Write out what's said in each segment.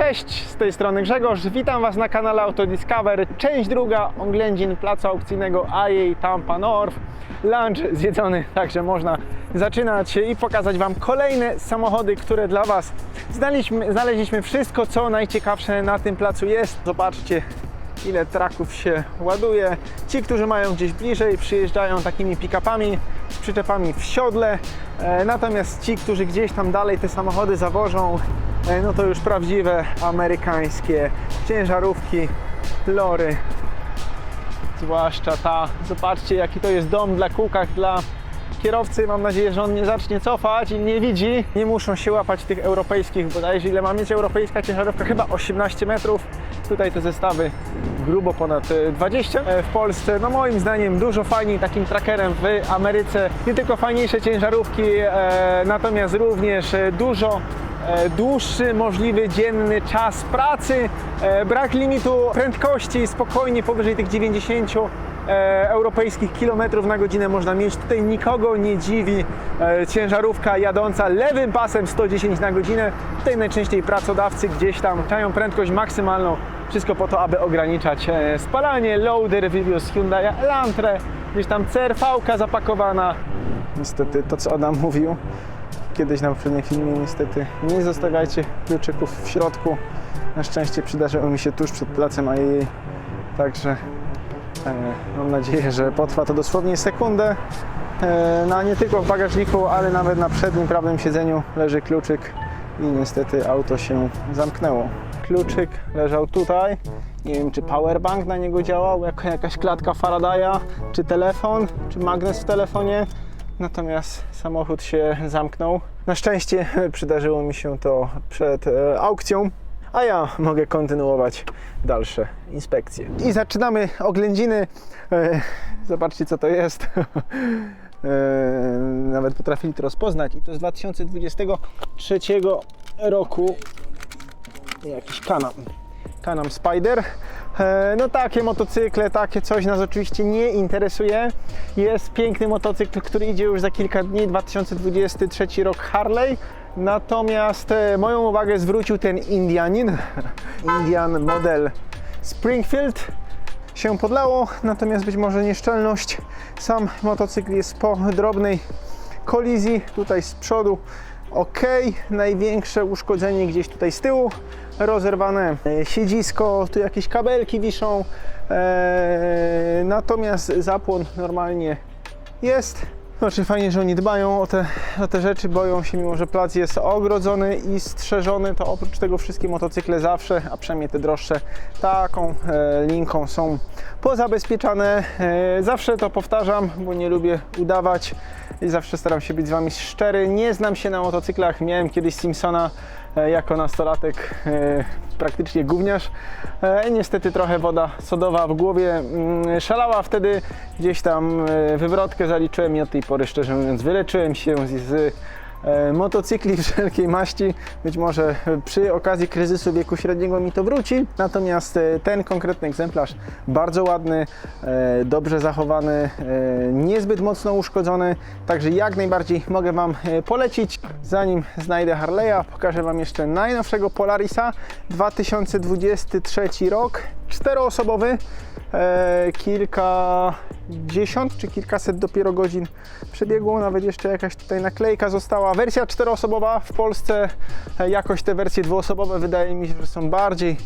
Cześć, z tej strony Grzegorz. Witam Was na kanale Autodiscover. Część druga oględzin placu aukcyjnego AJ Tampa North. Lunch zjedzony, także można zaczynać i pokazać Wam kolejne samochody, które dla Was znaleźliśmy, znaleźliśmy wszystko, co najciekawsze na tym placu jest. Zobaczcie, ile traków się ładuje. Ci, którzy mają gdzieś bliżej, przyjeżdżają takimi pick-upami z przyczepami w siodle. E, Natomiast ci, którzy gdzieś tam dalej te samochody zawożą, no to już prawdziwe amerykańskie ciężarówki, lory. Zwłaszcza ta, zobaczcie jaki to jest dom dla kółkach, dla kierowcy. Mam nadzieję, że on nie zacznie cofać i nie widzi. Nie muszą się łapać tych europejskich, bodajże ile ma mieć europejska ciężarówka? Chyba 18 metrów. Tutaj te zestawy grubo ponad e, 20 E, w Polsce. No moim zdaniem dużo fajniej takim trackerem w Ameryce. Nie tylko fajniejsze ciężarówki, e, natomiast również e, dużo e, dłuższy możliwy dzienny czas pracy, e, brak limitu prędkości, spokojnie powyżej tych 90 e, europejskich kilometrów na godzinę można mieć. Tutaj nikogo nie dziwi e, ciężarówka jadąca lewym pasem 110 na godzinę. Tutaj najczęściej pracodawcy gdzieś tam czają prędkość maksymalną. Wszystko po to, aby ograniczać e, spalanie. Loader wywiózł Hyundai Elantrę, gdzieś tam CRV-ka zapakowana. Niestety to, co Adam mówił, kiedyś na poprzednim filmie niestety nie zostawiajcie kluczyków w środku. Na szczęście przydarzyło mi się tuż przed placem AJJ, także e, mam nadzieję, że potrwa to dosłownie sekundę. E, no nie tylko w bagażniku, ale nawet na przednim prawym siedzeniu leży kluczyk i niestety auto się zamknęło. Kluczyk leżał tutaj. Nie wiem, czy powerbank na niego działał, jakaś klatka Faradaya, czy telefon, czy magnes w telefonie. Natomiast samochód się zamknął. Na szczęście przydarzyło mi się to przed e, aukcją, a ja mogę kontynuować dalsze inspekcje. I zaczynamy oględziny. E, zobaczcie, co to jest. E, nawet potrafili to rozpoznać. I to z 2023 roku. Jakiś kanam. Kanam Spider. E, No takie motocykle, takie coś nas oczywiście nie interesuje. Jest piękny motocykl, który idzie już za kilka dni, 2023 rok Harley. Natomiast e, moją uwagę zwrócił ten Indianin, Indian model Springfield się podlało, natomiast być może nieszczelność. Sam motocykl jest po drobnej kolizji tutaj z przodu. Ok, największe uszkodzenie gdzieś tutaj z tyłu, rozerwane e, siedzisko, tu jakieś kabelki wiszą, e, natomiast zapłon normalnie jest. Znaczy fajnie, że oni dbają o te, o te rzeczy, boją się, mimo że plac jest ogrodzony i strzeżony, to oprócz tego wszystkie motocykle zawsze, a przynajmniej te droższe, taką e, linką są pozabezpieczane. E, zawsze to powtarzam, bo nie lubię udawać i zawsze staram się być z Wami szczery. Nie znam się na motocyklach, miałem kiedyś Simpsona e, jako nastolatek, e, praktycznie gówniarz. E, niestety trochę woda sodowa w głowie mm, szalała wtedy, gdzieś tam wywrotkę zaliczyłem i od tej pory szczerze mówiąc wyleczyłem się z, motocykli wszelkiej maści. Być może e, przy okazji kryzysu wieku średniego mi to wróci. Natomiast e, ten konkretny egzemplarz bardzo ładny, e, dobrze zachowany, e, niezbyt mocno uszkodzony. Także jak najbardziej mogę Wam e, polecić. Zanim znajdę Harley'a, pokażę Wam jeszcze najnowszego Polarisa 2023 rok. Czteroosobowy, e, kilkadziesiąt czy kilkaset dopiero godzin przebiegło, nawet jeszcze jakaś tutaj naklejka została. Wersja czteroosobowa w Polsce, e, jakoś te wersje dwuosobowe wydaje mi się, że są bardziej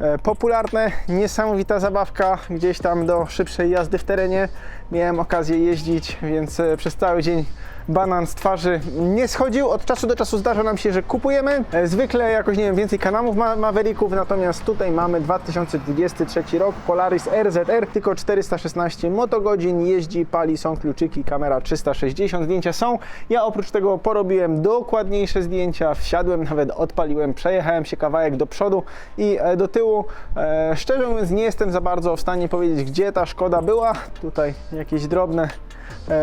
e, popularne. Niesamowita zabawka, gdzieś tam do szybszej jazdy w terenie. Miałem okazję jeździć, więc e, przez cały dzień banan z twarzy nie schodził. Od czasu do czasu zdarza nam się, że kupujemy. E, Zwykle jakoś, nie wiem, więcej kanałów ma Mavericków, natomiast tutaj mamy 2023 rok, Polaris RZR, tylko 416 motogodzin, jeździ, pali, są kluczyki, kamera 360, zdjęcia są. Ja oprócz tego porobiłem dokładniejsze zdjęcia, wsiadłem, nawet odpaliłem, przejechałem się kawałek do przodu i e, do tyłu. E, Szczerze mówiąc nie jestem za bardzo w stanie powiedzieć, gdzie ta szkoda była. Tutaj jakieś drobne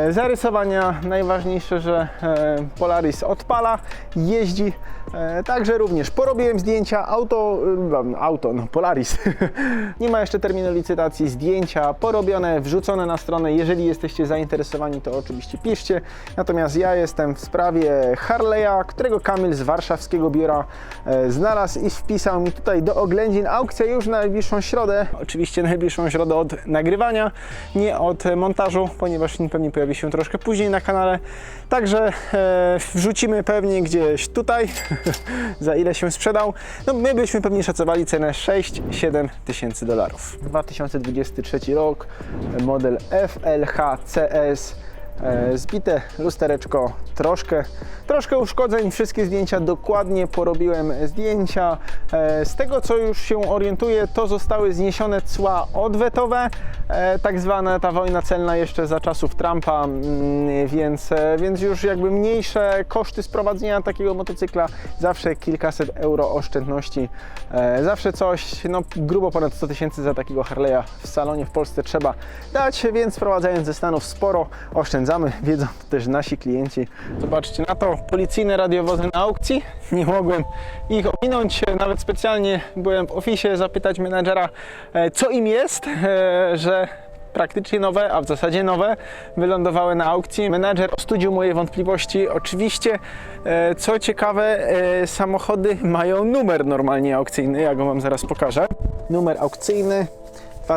zarysowania. Najważniejsze, że e, Polaris odpala, jeździ. E, Także również porobiłem zdjęcia auto, y, auto, no Polaris. Nie ma jeszcze terminu licytacji, zdjęcia porobione, wrzucone na stronę. Jeżeli jesteście zainteresowani, to oczywiście piszcie. Natomiast ja jestem w sprawie Harley'a, którego Kamil z warszawskiego biura e, znalazł i wpisał mi tutaj do oględzin. Aukcja już na najbliższą środę. Oczywiście najbliższą środę od nagrywania, nie od montażu, ponieważ pewnie pojawi się troszkę później na kanale. Także e, wrzucimy pewnie gdzieś tutaj, za ile się sprzedał. No my byśmy pewnie szacowali cenę 6-7 tysięcy dolarów. 2023 rok, model FLH CS. E, Zbite lustereczko, troszkę, troszkę uszkodzeń, wszystkie zdjęcia dokładnie porobiłem zdjęcia. E, Z tego co już się orientuję, to zostały zniesione cła odwetowe, e, tak zwana ta wojna celna jeszcze za czasów Trumpa, mm, więc, więc już jakby mniejsze koszty sprowadzenia takiego motocykla, zawsze kilkaset euro oszczędności, zawsze coś, no grubo ponad 100 tysięcy za takiego Harley'a w salonie w Polsce trzeba dać, więc sprowadzając ze Stanów sporo oszczędzamy, wiedzą to też nasi klienci. Zobaczcie na to, policyjne radiowozy na aukcji, nie mogłem ich ominąć, nawet specjalnie byłem w ofisie zapytać menadżera, e, co im jest, e, że praktycznie nowe, a w zasadzie nowe, wylądowały na aukcji. Menadżer ostudził moje wątpliwości. Oczywiście, e, co ciekawe, samochody mają numer normalnie aukcyjny, ja go Wam zaraz pokażę. Numer aukcyjny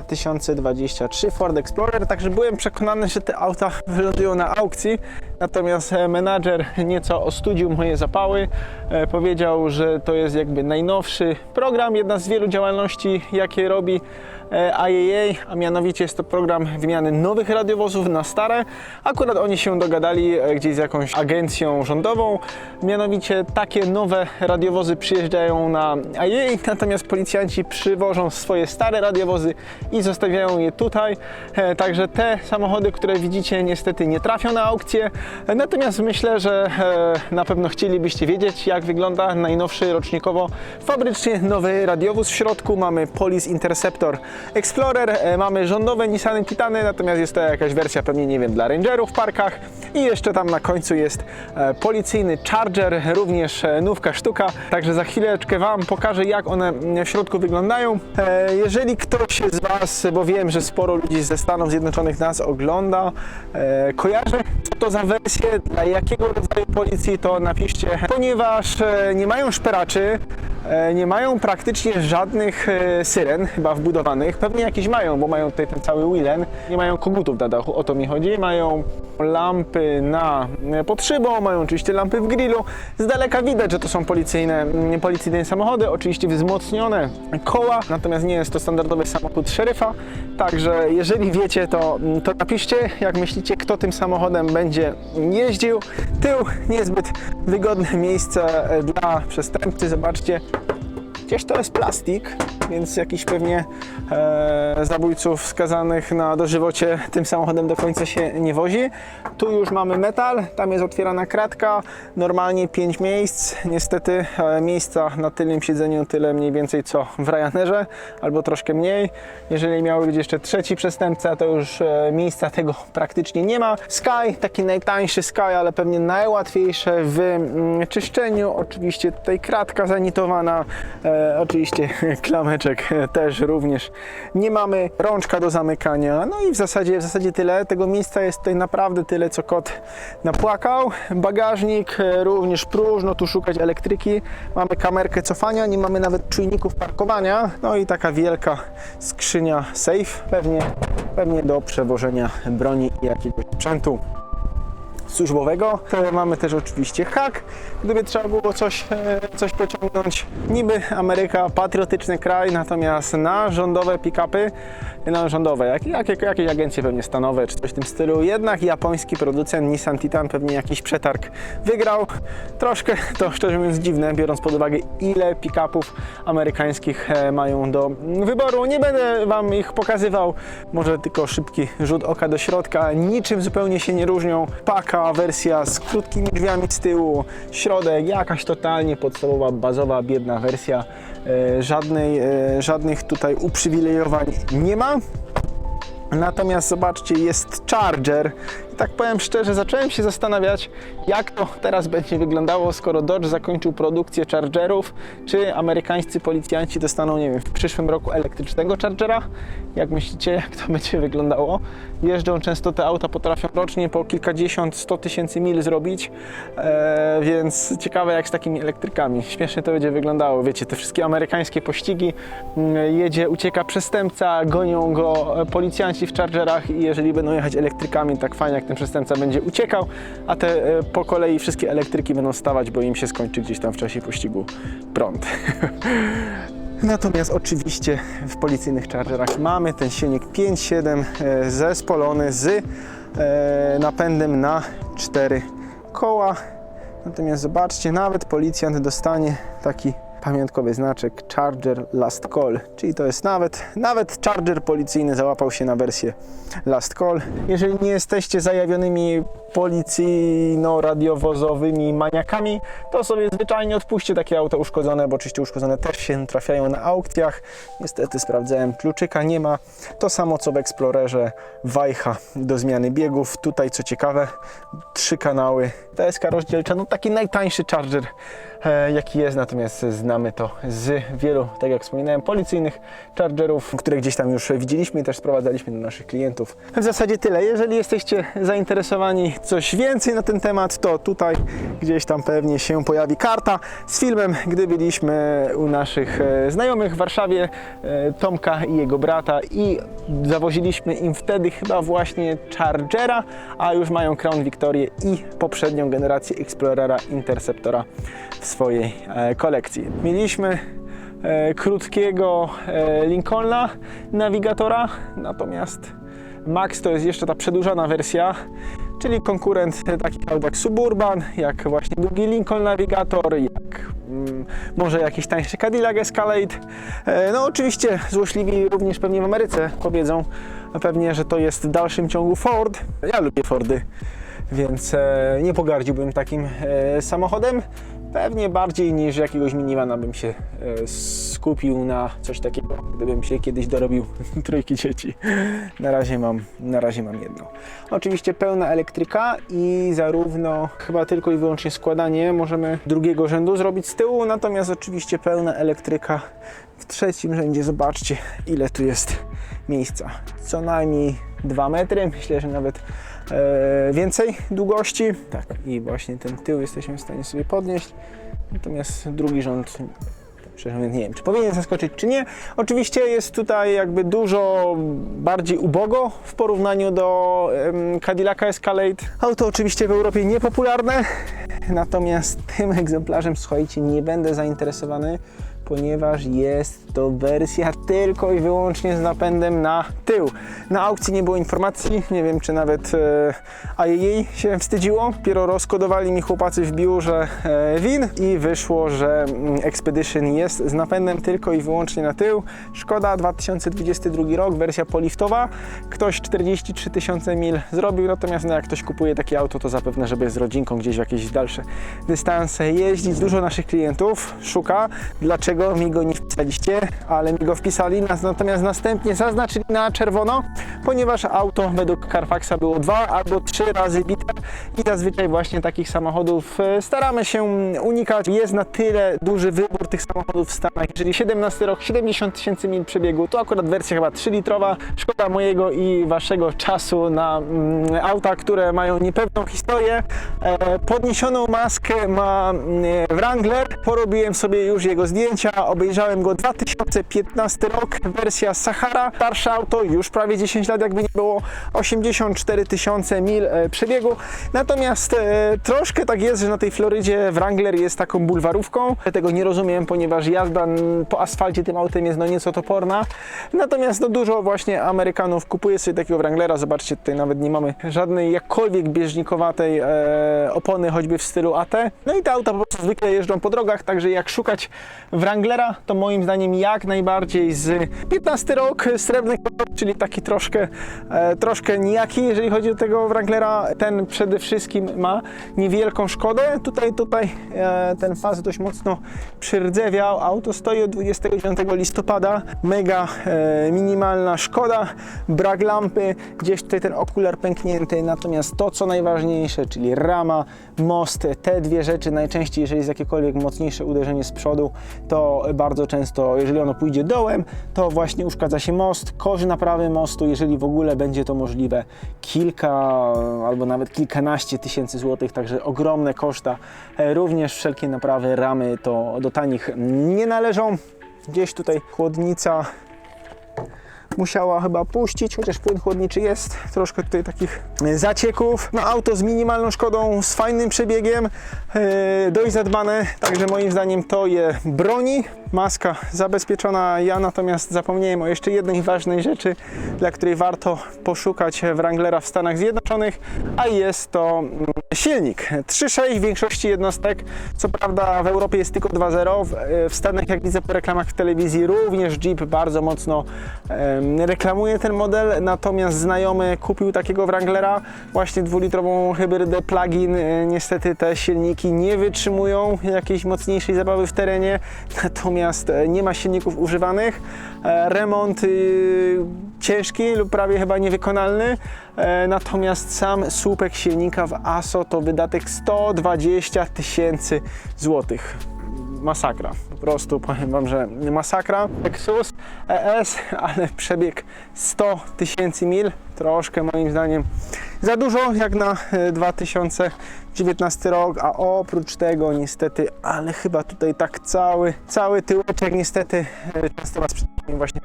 2023 Ford Explorer, także byłem przekonany, że te auta wylądują na aukcji, natomiast e, menadżer nieco ostudził moje zapały, e, powiedział, że to jest jakby najnowszy program, jedna z wielu działalności, jakie robi IAA, a mianowicie jest to program wymiany nowych radiowozów na stare. Akurat oni się dogadali e, gdzieś z jakąś agencją rządową, mianowicie takie nowe radiowozy przyjeżdżają na IAA, natomiast policjanci przywożą swoje stare radiowozy i zostawiają je tutaj. E, Także te samochody, które widzicie, niestety nie trafią na aukcję. E, Natomiast myślę, że e, na pewno chcielibyście wiedzieć, jak wygląda najnowszy rocznikowo fabrycznie nowy radiowóz. W środku mamy Police Interceptor Explorer, e, mamy rządowe Nissany Titany, natomiast jest to jakaś wersja pewnie, nie wiem, dla Rangerów w parkach. I jeszcze tam na końcu jest e, policyjny Charger, również e, nówka sztuka. Także za chwileczkę Wam pokażę, jak one mm, w środku wyglądają. Jeżeli ktoś z Was, bo wiem, że sporo ludzi ze Stanów Zjednoczonych nas ogląda, kojarzy, co to za wersje, dla jakiego rodzaju policji, to napiszcie, ponieważ nie mają szperaczy, nie mają praktycznie żadnych e, syren chyba wbudowanych. Pewnie jakieś mają, bo mają tutaj ten cały Willen. Nie mają kogutów na dachu, o to mi chodzi. Mają lampy na e, pod szybą, mają oczywiście lampy w grillu. Z daleka widać, że to są policyjne, mm, policyjne samochody, oczywiście wzmocnione koła, natomiast nie jest to standardowy samochód szeryfa. Także jeżeli wiecie, to, to napiszcie, jak myślicie, kto tym samochodem będzie jeździł. Tył niezbyt wygodne miejsce e, dla przestępcy. Zobaczcie, Gdzieś to jest plastik, więc jakiś pewnie e, zabójców skazanych na dożywocie tym samochodem do końca się nie wozi. Tu już mamy metal, tam jest otwierana kratka, normalnie 5 miejsc. Niestety e, miejsca na tylnym siedzeniu tyle mniej więcej co w Ryanerze, albo troszkę mniej. Jeżeli miały być jeszcze trzeci przestępca, to już e, miejsca tego praktycznie nie ma. Sky, taki najtańszy Sky, ale pewnie najłatwiejsze w mm, czyszczeniu. Oczywiście tutaj kratka zanitowana, e, oczywiście też również nie mamy. Rączka do zamykania. No i w zasadzie, w zasadzie tyle. Tego miejsca jest tutaj naprawdę tyle, co kot napłakał. Bagażnik e, również próżno tu szukać elektryki. Mamy kamerkę cofania, nie mamy nawet czujników parkowania. No i taka wielka skrzynia safe, pewnie, pewnie do przewożenia broni i jakiegoś sprzętu służbowego. Mamy też oczywiście hak, gdyby trzeba było coś, e, coś pociągnąć. Niby Ameryka, patriotyczny kraj, natomiast na rządowe pick-upy, no rządowe, jak, jak, jakieś agencje pewnie stanowe czy coś w tym stylu, jednak japoński producent Nissan Titan pewnie jakiś przetarg wygrał. Troszkę to szczerze mówiąc dziwne, biorąc pod uwagę ile pick-upów amerykańskich e, mają do wyboru. Nie będę Wam ich pokazywał, może tylko szybki rzut oka do środka. Niczym zupełnie się nie różnią. Paka, wersja z krótkimi drzwiami z tyłu, środek, jakaś totalnie podstawowa, bazowa, biedna wersja. E, Żadnej, e, żadnych tutaj uprzywilejowań nie ma. Natomiast zobaczcie, jest Charger, tak powiem szczerze, zacząłem się zastanawiać, jak to teraz będzie wyglądało, skoro Dodge zakończył produkcję Chargerów, czy amerykańscy policjanci dostaną, nie wiem, w przyszłym roku elektrycznego Chargera? Jak myślicie, jak to będzie wyglądało? Jeżdżą często te auta, potrafią rocznie po kilkadziesiąt, sto tysięcy mil zrobić, e, więc ciekawe jak z takimi elektrykami. Śmiesznie to będzie wyglądało, wiecie, te wszystkie amerykańskie pościgi, mm, jedzie, ucieka przestępca, gonią go e, policjanci w Chargerach i jeżeli będą jechać elektrykami, tak fajnie jak ten przestępca będzie uciekał, a te e, po kolei wszystkie elektryki będą stawać, bo im się skończy gdzieś tam w czasie pościgu prąd. Natomiast oczywiście w policyjnych Chargerach mamy ten silnik 5.7 e, zespolony z e, napędem na 4 koła. Natomiast zobaczcie, nawet policjant dostanie taki pamiątkowy znaczek Charger Last Call, czyli to jest nawet, nawet Charger policyjny załapał się na wersję Last Call. Jeżeli nie jesteście zajawionymi policyjno-radiowozowymi maniakami, to sobie zwyczajnie odpuśćcie takie auto uszkodzone, bo oczywiście uszkodzone też się trafiają na aukcjach. Niestety sprawdzałem, kluczyka nie ma. To samo co w Explorerze, wajcha do zmiany biegów. Tutaj co ciekawe, trzy kanały. TSK rozdzielcza, no taki najtańszy Charger jaki jest, natomiast znamy to z wielu, tak jak wspominałem, policyjnych Chargerów, które gdzieś tam już widzieliśmy i też sprowadzaliśmy do naszych klientów. W zasadzie tyle. Jeżeli jesteście zainteresowani coś więcej na ten temat, to tutaj gdzieś tam pewnie się pojawi karta z filmem, gdy byliśmy u naszych e, znajomych w Warszawie, e, Tomka i jego brata i zawoziliśmy im wtedy chyba właśnie Chargera, a już mają Crown Victorię i poprzednią generację Explorera Interceptora w swojej e, kolekcji. Mieliśmy krótkiego Lincolna nawigatora, natomiast Max to jest jeszcze ta przedłużona wersja, czyli konkurent takich aut jak Suburban, jak właśnie długi Lincoln Navigator, jak mm, może jakiś tańszy Cadillac Escalade. E, no oczywiście złośliwi również pewnie w Ameryce powiedzą pewnie, że to jest w dalszym ciągu Ford. Ja lubię Fordy, więc e, nie pogardziłbym takim e, samochodem. Pewnie bardziej niż jakiegoś minivana bym się e, skupił na coś takiego, gdybym się kiedyś dorobił trójki dzieci. Na razie mam, na razie mam jedno. Oczywiście pełna elektryka i zarówno chyba tylko i wyłącznie składanie możemy drugiego rzędu zrobić z tyłu, natomiast oczywiście pełna elektryka w trzecim rzędzie. Zobaczcie ile tu jest miejsca. Co najmniej 2 metry, myślę, że nawet więcej długości. Tak, i właśnie ten tył jesteśmy w stanie sobie podnieść. Natomiast drugi rząd Szczerze mówiąc, nie wiem, czy powinien zaskoczyć, czy nie. Oczywiście jest tutaj jakby dużo bardziej ubogo w porównaniu do em, Cadillaca Escalade. Auto oczywiście w Europie niepopularne, natomiast tym egzemplarzem, słuchajcie, nie będę zainteresowany, ponieważ jest to wersja tylko i wyłącznie z napędem na tył. Na aukcji nie było informacji, nie wiem czy nawet e, IAA się wstydziło. Dopiero rozkodowali mi chłopacy w biurze e, WIN i wyszło, że mm, Expedition jest z napędem tylko i wyłącznie na tył. Szkoda 2022 rok, wersja poliftowa. Ktoś 43 tysiące mil zrobił, natomiast no, jak ktoś kupuje takie auto, to zapewne, żeby z rodzinką gdzieś w jakieś dalsze dystanse jeździć. Dużo naszych klientów szuka, dlaczego mi go nie wpisaliście, ale mi go wpisali, natomiast następnie zaznaczyli na czerwono, ponieważ auto według Carfaxa było dwa albo trzy razy bite i zazwyczaj właśnie takich samochodów e, staramy się unikać. Jest na tyle duży wybór tych samochodów w Stanach. Jeżeli 17 rok, 70 tysięcy mil przebiegu, to akurat wersja chyba 3-litrowa. Szkoda mojego i waszego czasu na mm, auta, które mają niepewną historię. E, podniesioną maskę ma mm, Wrangler. Porobiłem sobie już jego zdjęcia, obejrzałem go 2015 rok, wersja Sahara. Starsze auto, już prawie 10 lat jakby nie było, 84 tysiące mil e, przebiegu. Natomiast e, troszkę tak jest, że na tej Florydzie Wrangler jest taką bulwarówką. Tego nie rozumiem, ponieważ jazda po asfalcie tym autem jest no nieco toporna. Natomiast no dużo właśnie Amerykanów kupuje sobie takiego Wranglera. Zobaczcie, tutaj nawet nie mamy żadnej jakkolwiek bieżnikowatej e, opony, choćby w stylu AT. No i te auta po prostu zwykle jeżdżą po drogach, także jak szukać Wranglera, to moim zdaniem jak najbardziej z 15 rok, srebrny czyli taki troszkę, e, troszkę nijaki, jeżeli chodzi o tego Wranglera. Ten przede wszystkim ma niewielką szkodę. Tutaj, tutaj e, ten pas dość mocno przyr, zardzewiał, auto stoi od 29 listopada, mega e, minimalna szkoda, brak lampy, gdzieś tutaj ten okular pęknięty, natomiast to co najważniejsze, czyli rama, most, te dwie rzeczy najczęściej, jeżeli jest jakiekolwiek mocniejsze uderzenie z przodu, to bardzo często, jeżeli ono pójdzie dołem, to właśnie uszkadza się most, korzy naprawy mostu, jeżeli w ogóle będzie to możliwe, kilka albo nawet kilkanaście tysięcy złotych, także ogromne koszta. E, Również wszelkie naprawy ramy to do tanich nie należą. Gdzieś tutaj chłodnica musiała chyba puścić, chociaż płyn chłodniczy jest, troszkę tutaj takich e, zacieków. No auto z minimalną szkodą, z fajnym przebiegiem, e, dość zadbane, także moim zdaniem to je broni. Maska zabezpieczona, ja natomiast zapomniałem o jeszcze jednej ważnej rzeczy, dla której warto poszukać Wranglera w Stanach Zjednoczonych, a jest to mm, silnik. 3.6 w większości jednostek, co prawda w Europie jest tylko 2.0, w, e, w Stanach jak widzę po reklamach w telewizji również Jeep bardzo mocno reklamuje ten model, natomiast znajomy kupił takiego Wranglera, właśnie dwulitrową hybrydę plug-in, E, niestety te silniki nie wytrzymują jakiejś mocniejszej zabawy w terenie, natomiast e, nie ma silników używanych, E, remont y, ciężki lub prawie chyba niewykonalny, E, natomiast sam słupek silnika w ASO to wydatek 120 tysięcy złotych masakra. Po prostu powiem Wam, że masakra. Lexus ES, ale przebieg 100 tysięcy mil. Troszkę moim zdaniem za dużo jak na e, 2019 rok, a oprócz tego niestety, ale chyba tutaj tak cały, cały tyłeczek niestety e, często Was przed właśnie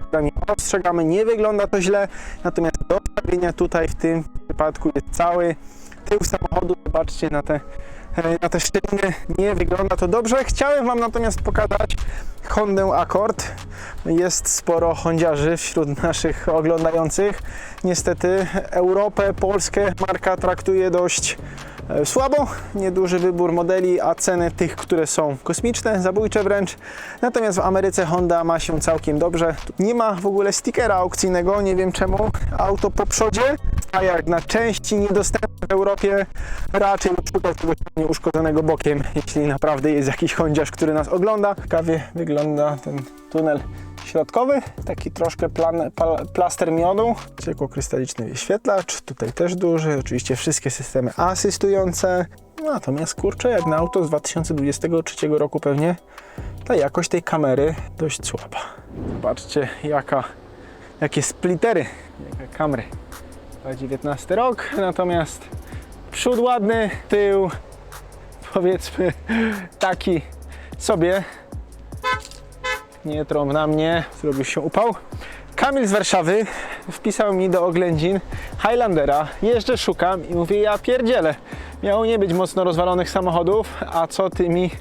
ostrzegamy. Nie wygląda to źle, natomiast do tutaj w tym przypadku jest cały tył samochodu. Zobaczcie na te e, na te szczeliny nie wygląda to dobrze. Chciałem Wam natomiast pokazać Hondę Accord. Jest sporo hondziarzy wśród naszych oglądających. Niestety Europę, Polskę marka traktuje dość e, słabo. Nieduży wybór modeli, a ceny tych, które są kosmiczne, zabójcze wręcz. Natomiast w Ameryce Honda ma się całkiem dobrze. Nie ma w ogóle stickera aukcyjnego, nie wiem czemu. Auto po przodzie, a jak na części niedostępne w Europie, raczej szukać tego nieuszkodzonego bokiem, jeśli naprawdę jest jakiś hondziarz, który nas ogląda. Ciekawie wygląda ten tunel środkowy, taki troszkę plan, pal, plaster miodu, ciekłokrystaliczny wyświetlacz, tutaj też duży, oczywiście wszystkie systemy asystujące, natomiast kurczę, jak na auto z 2023 roku pewnie, ta jakość tej kamery dość słaba. Zobaczcie jaka, jakie splittery, jakie kamery. 2019 rok, natomiast przód ładny, tył powiedzmy taki sobie. Nie trąb na mnie, zrobił się upał. Kamil z Warszawy wpisał mi do oględzin Highlandera. Jeżdżę, szukam i mówię, ja pierdzielę. Miało nie być mocno rozwalonych samochodów, a co ty mi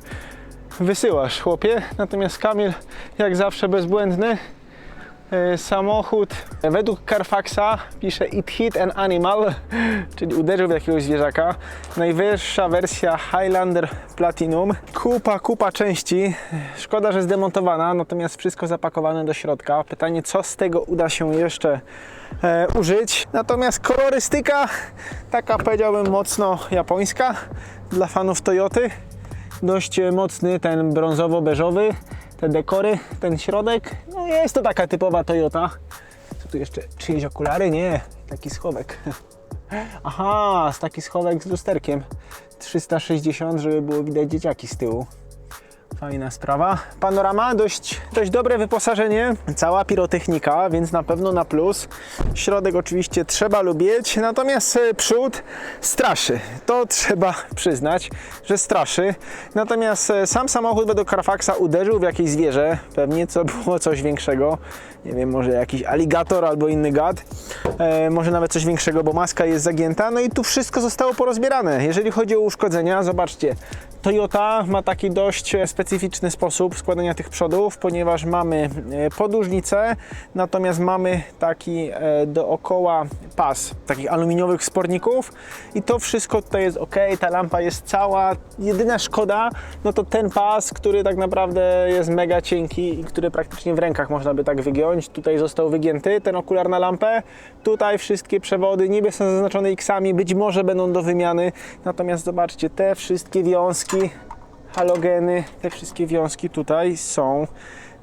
wysyłasz, chłopie? Natomiast Kamil, jak zawsze bezbłędny, samochód według Carfaxa pisze it hit an animal, czyli uderzył w jakiegoś zwierzaka. Najwyższa wersja Highlander Platinum. Kupa, kupa części. Szkoda, że zdemontowana, natomiast wszystko zapakowane do środka. Pytanie, co z tego uda się jeszcze e, użyć. Natomiast kolorystyka taka powiedziałbym mocno japońska dla fanów Toyoty. Dość mocny ten brązowo-beżowy te dekory, ten środek, no jest to taka typowa Toyota. Co tu jeszcze? Czyjeś okulary? Nie, taki schowek. Aha, taki schowek z lusterkiem. 360, żeby było widać dzieciaki z tyłu. Fajna sprawa. Panorama, dość, dość dobre wyposażenie, cała pirotechnika, więc na pewno na plus. Środek oczywiście trzeba lubić, natomiast e, przód straszy. To trzeba przyznać, że straszy. Natomiast e, sam samochód według Carfaxa uderzył w jakieś zwierzę, pewnie co było coś większego. Nie wiem, może jakiś aligator albo inny gad. E, może nawet coś większego, bo maska jest zagięta. No i tu wszystko zostało porozbierane. Jeżeli chodzi o uszkodzenia, zobaczcie, Toyota ma taki dość e, specyficzny sposób składania tych przodów, ponieważ mamy e, podłużnicę, natomiast mamy taki e, dookoła pas takich aluminiowych sporników i to wszystko tutaj jest ok, ta lampa jest cała. Jedyna szkoda, no to ten pas, który tak naprawdę jest mega cienki i który praktycznie w rękach można by tak wygiąć. Tutaj został wygięty ten okular na lampę. Tutaj wszystkie przewody niby są zaznaczone X-ami, być może będą do wymiany. Natomiast zobaczcie, te wszystkie wiązki halogeny, te wszystkie wiązki tutaj są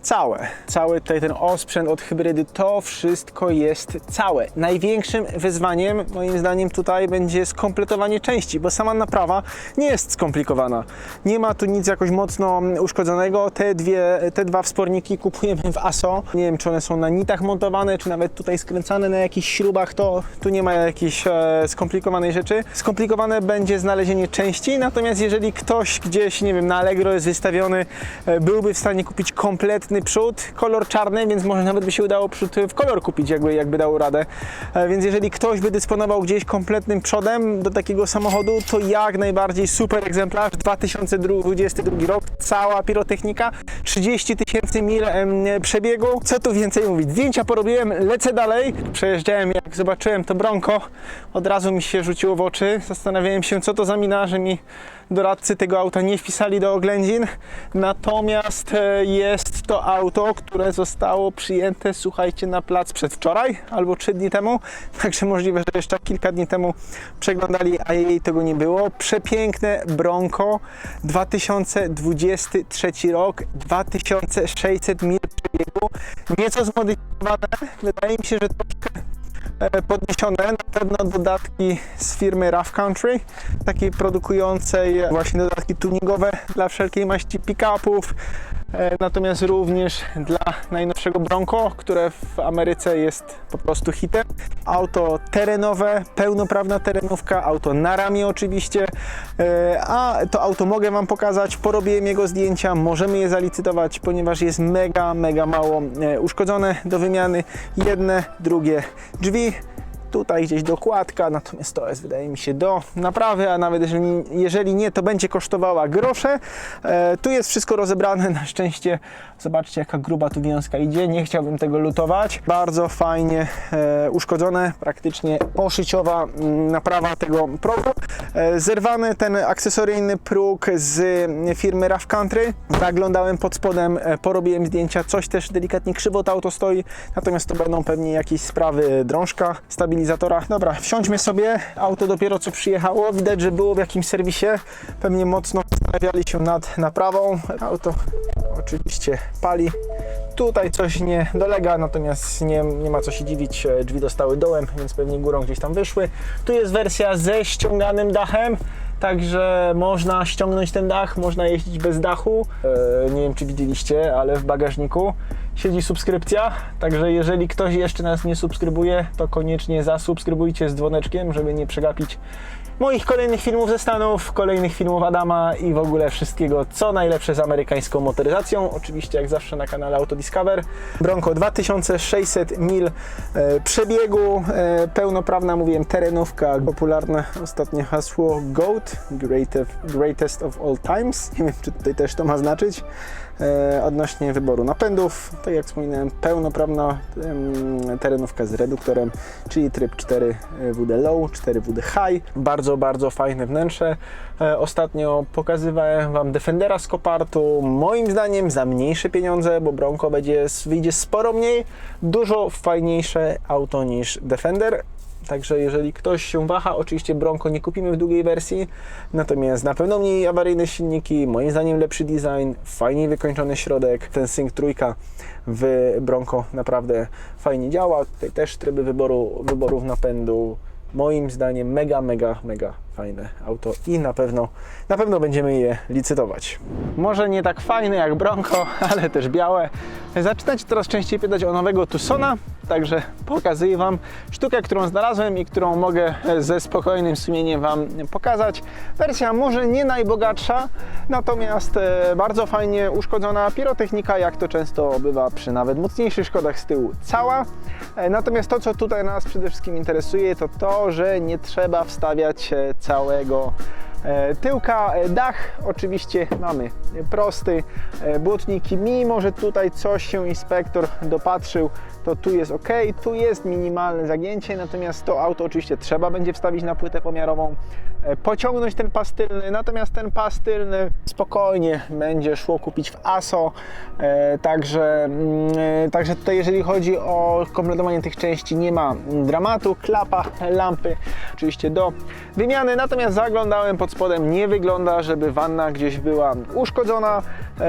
całe. Cały tutaj ten osprzęt od hybrydy, to wszystko jest całe. Największym wyzwaniem moim zdaniem tutaj będzie skompletowanie części, bo sama naprawa nie jest skomplikowana. Nie ma tu nic jakoś mocno uszkodzonego. Te, dwie, te dwa wsporniki kupujemy w ASO. Nie wiem, czy one są na nitach montowane, czy nawet tutaj skręcane na jakichś śrubach, to tu nie ma jakiejś e, skomplikowanej rzeczy. Skomplikowane będzie znalezienie części, natomiast jeżeli ktoś gdzieś, nie wiem, na Allegro jest wystawiony, e, byłby w stanie kupić kompletny przód, kolor czarny, więc może nawet by się udało przód w kolor kupić, jakby, jakby dało radę. E, Więc jeżeli ktoś by dysponował gdzieś kompletnym przodem do takiego samochodu, to jak najbardziej super egzemplarz, 2022 rok, cała pirotechnika, 30 tysięcy mil przebiegu. Co tu więcej mówić? Zdjęcia porobiłem, lecę dalej. Przejeżdżałem, jak zobaczyłem to Bronco, od razu mi się rzuciło w oczy. Zastanawiałem się, co to za mina, że mi doradcy tego auta nie wpisali do oględzin. Natomiast e, jest to auto, które zostało przyjęte, słuchajcie, na plac przedwczoraj albo trzy dni temu. Także możliwe, że jeszcze kilka dni temu przeglądali, a jej tego nie było. Przepiękne Bronco 2023 rok, 2600 mil przebiegu. Nieco zmodyfikowane. Wydaje mi się, że troszkę podniesione. Na pewno dodatki z firmy Rough Country, takiej produkującej właśnie dodatki tuningowe dla wszelkiej maści pick-upów. E, Natomiast również dla najnowszego Bronco, które w Ameryce jest po prostu hitem. Auto terenowe, pełnoprawna terenówka, auto na ramię oczywiście, e, a to auto mogę Wam pokazać, porobiłem jego zdjęcia, możemy je zalicytować, ponieważ jest mega, mega mało e, uszkodzone do wymiany. Jedne, drugie drzwi, tutaj gdzieś dokładka, natomiast to jest wydaje mi się do naprawy, a nawet jeżeli, jeżeli nie, to będzie kosztowała grosze. E, tu jest wszystko rozebrane, na szczęście zobaczcie jaka gruba tu wiązka idzie, nie chciałbym tego lutować. Bardzo fajnie e, uszkodzone, praktycznie poszyciowa mm, naprawa tego progu. E, zerwany ten akcesoryjny próg z firmy Rough Country. Zaglądałem pod spodem, e, porobiłem zdjęcia, coś też delikatnie krzywo to auto stoi, natomiast to będą pewnie jakieś sprawy drążka, stabilizatora. Dobra, wsiądźmy sobie, auto dopiero co przyjechało, widać, że było w jakimś serwisie, pewnie mocno zastanawiali się nad naprawą. Auto oczywiście pali. Tutaj coś nie dolega, natomiast nie, nie ma co się dziwić, drzwi dostały dołem, więc pewnie górą gdzieś tam wyszły. Tu jest wersja ze ściąganym dachem, także można ściągnąć ten dach, można jeździć bez dachu. E, nie wiem, czy widzieliście, ale w bagażniku siedzi subskrypcja, także jeżeli ktoś jeszcze nas nie subskrybuje, to koniecznie zasubskrybujcie z dzwoneczkiem, żeby nie przegapić moich kolejnych filmów ze Stanów, kolejnych filmów Adama i w ogóle wszystkiego, co najlepsze z amerykańską motoryzacją. Oczywiście, jak zawsze na kanale Autodiscover. Bronco 2600 mil e, przebiegu, e, pełnoprawna, mówiłem, terenówka, popularne ostatnie hasło GOAT, greatest, greatest of all times. Nie wiem, czy tutaj też to ma znaczyć. E, odnośnie wyboru napędów, tak jak wspominałem, pełnoprawna terenówka z reduktorem, czyli tryb 4 WD Low, 4 WD High. Bardzo, bardzo fajne wnętrze. E, ostatnio pokazywałem Wam Defendera z Copartu. Moim zdaniem za mniejsze pieniądze, bo Bronco będzie, wyjdzie sporo mniej. Dużo fajniejsze auto niż Defender. Także jeżeli ktoś się waha, oczywiście Bronco nie kupimy w długiej wersji, natomiast na pewno mniej awaryjne silniki, moim zdaniem lepszy design, fajniej wykończony środek, ten Sync trójka w Bronco naprawdę fajnie działa. Tutaj też tryby wyboru, wyborów napędu, moim zdaniem mega, mega, mega fajne auto i na pewno, na pewno będziemy je licytować. Może nie tak fajne jak Bronco, ale też białe. Zaczynacie coraz częściej pytać o nowego Tucsona, także pokazuję Wam sztukę, którą znalazłem i którą mogę ze spokojnym sumieniem Wam pokazać. Wersja może nie najbogatsza, natomiast e, bardzo fajnie uszkodzona pirotechnika, jak to często bywa przy nawet mocniejszych Szkodach z tyłu cała. E, Natomiast to, co tutaj nas przede wszystkim interesuje, to to, że nie trzeba wstawiać e, całego e, tyłka. E, Dach oczywiście mamy prosty, e, błotniki, mimo że tutaj coś się inspektor dopatrzył, to tu jest ok, tu jest minimalne zagięcie, natomiast to auto oczywiście trzeba będzie wstawić na płytę pomiarową, e, pociągnąć ten pas tylny, natomiast ten pas tylny spokojnie będzie szło kupić w ASO, e, także, mm, e, także tutaj jeżeli chodzi o kompletowanie tych części nie ma dramatu, klapa, lampy oczywiście do wymiany, natomiast zaglądałem pod spodem nie wygląda, żeby wanna gdzieś była uszkodzona.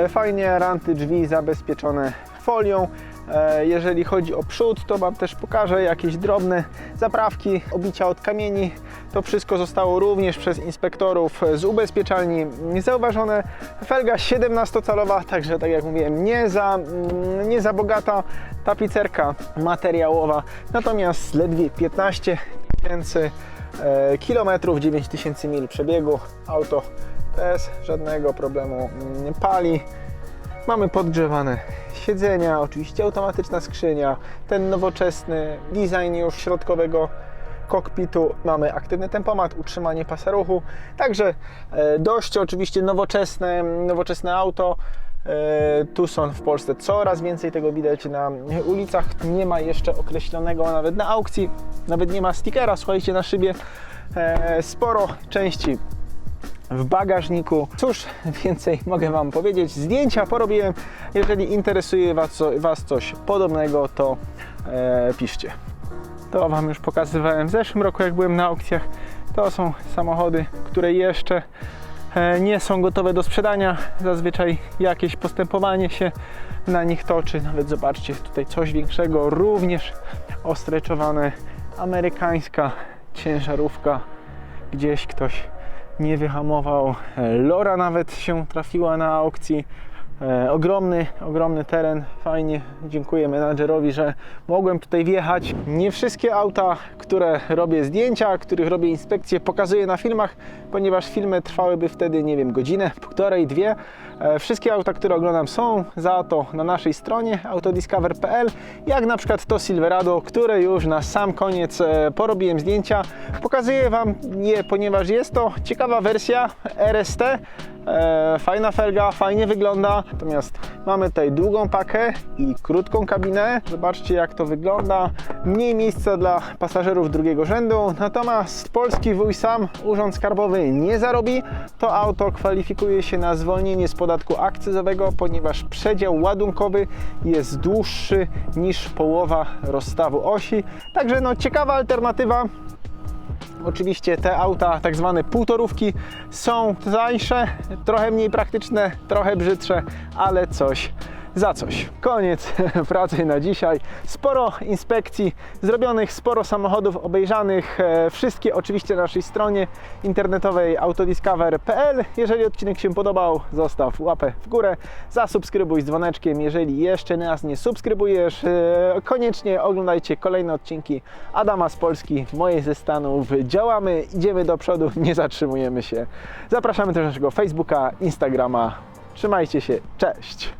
Fajnie ranty drzwi zabezpieczone folią. E, Jeżeli chodzi o przód, to Wam też pokażę jakieś drobne zaprawki, obicia od kamieni. To wszystko zostało również przez inspektorów z ubezpieczalni zauważone. Felga 17-calowa, także tak jak mówiłem, nie za, mm, nie za bogata tapicerka materiałowa, natomiast ledwie 15 tysięcy e, kilometrów, 9 tysięcy mil przebiegu. Auto bez żadnego problemu mm, pali. Mamy podgrzewane siedzenia, oczywiście automatyczna skrzynia, ten nowoczesny design już środkowego kokpitu. Mamy aktywny tempomat, utrzymanie pasa ruchu, także e, dość oczywiście nowoczesne, nowoczesne auto. E, Tucson w Polsce coraz więcej tego widać na ulicach. Nie ma jeszcze określonego nawet na aukcji, nawet nie ma stickera, słuchajcie, na szybie. E, Sporo części w bagażniku. Cóż więcej mogę Wam powiedzieć? Zdjęcia porobiłem. Jeżeli interesuje Was, was coś podobnego, to e, piszcie. To Wam już pokazywałem w zeszłym roku, jak byłem na aukcjach. To są samochody, które jeszcze e, nie są gotowe do sprzedania. Zazwyczaj jakieś postępowanie się na nich toczy. Nawet zobaczcie, tutaj coś większego, również ostreczowane amerykańska ciężarówka. Gdzieś ktoś nie wyhamował. Lora nawet się trafiła na aukcji. E, ogromny, ogromny teren, fajnie. Dziękuję menadżerowi, że mogłem tutaj wjechać. Nie wszystkie auta, które robię zdjęcia, których robię inspekcje, pokazuję na filmach, ponieważ filmy trwałyby wtedy, nie wiem, godzinę, półtorej, dwie. E, wszystkie auta, które oglądam są za to na naszej stronie autodiscover.pl, jak na przykład to Silverado, które już na sam koniec e, porobiłem zdjęcia. Pokazuję Wam je, ponieważ jest to ciekawa wersja RST. E, fajna felga, fajnie wygląda. Natomiast mamy tutaj długą pakę i krótką kabinę. Zobaczcie jak to wygląda. Mniej miejsca dla pasażerów drugiego rzędu. Natomiast polski wuj sam, urząd skarbowy nie zarobi. To auto kwalifikuje się na zwolnienie z podatku akcyzowego, ponieważ przedział ładunkowy jest dłuższy niż połowa rozstawu osi. Także no ciekawa alternatywa. Oczywiście te auta, tak zwane półtorówki, są tańsze, trochę mniej praktyczne, trochę brzydsze, ale coś za coś. Koniec pracy na dzisiaj. Sporo inspekcji zrobionych, sporo samochodów obejrzanych. E, Wszystkie oczywiście na naszej stronie internetowej autodiscover.pl. Jeżeli odcinek się podobał, zostaw łapę w górę, zasubskrybuj z dzwoneczkiem. Jeżeli jeszcze nas nie subskrybujesz, e, koniecznie oglądajcie kolejne odcinki Adama z Polski, moje ze Stanów. Działamy, idziemy do przodu, nie zatrzymujemy się. Zapraszamy też na naszego Facebooka, Instagrama. Trzymajcie się, cześć!